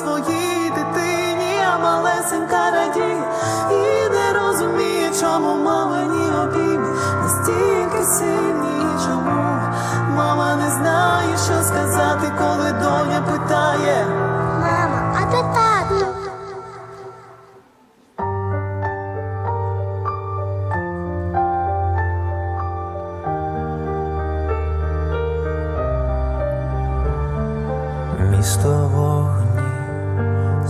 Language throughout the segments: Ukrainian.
своїй дитині, а малесенька радіє і не розуміє, чому мамині обійми настільки сильні, чому мама не знає, що сказати, коли доня питає. Мама, а де тато? Місто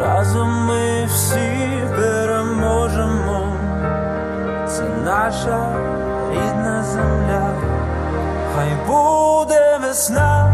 Разом ми всі переможемо, це наша рідна земля, хай буде весна,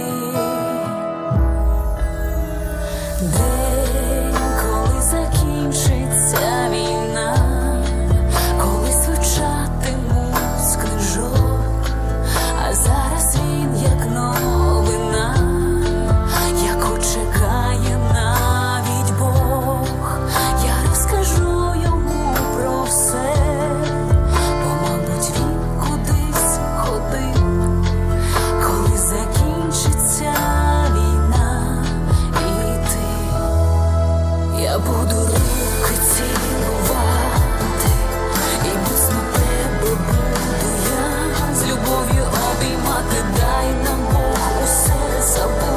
Я буду руки цілувати, і міцно тебе буду я з любов'ю обіймати, дай нам Бог усе забути.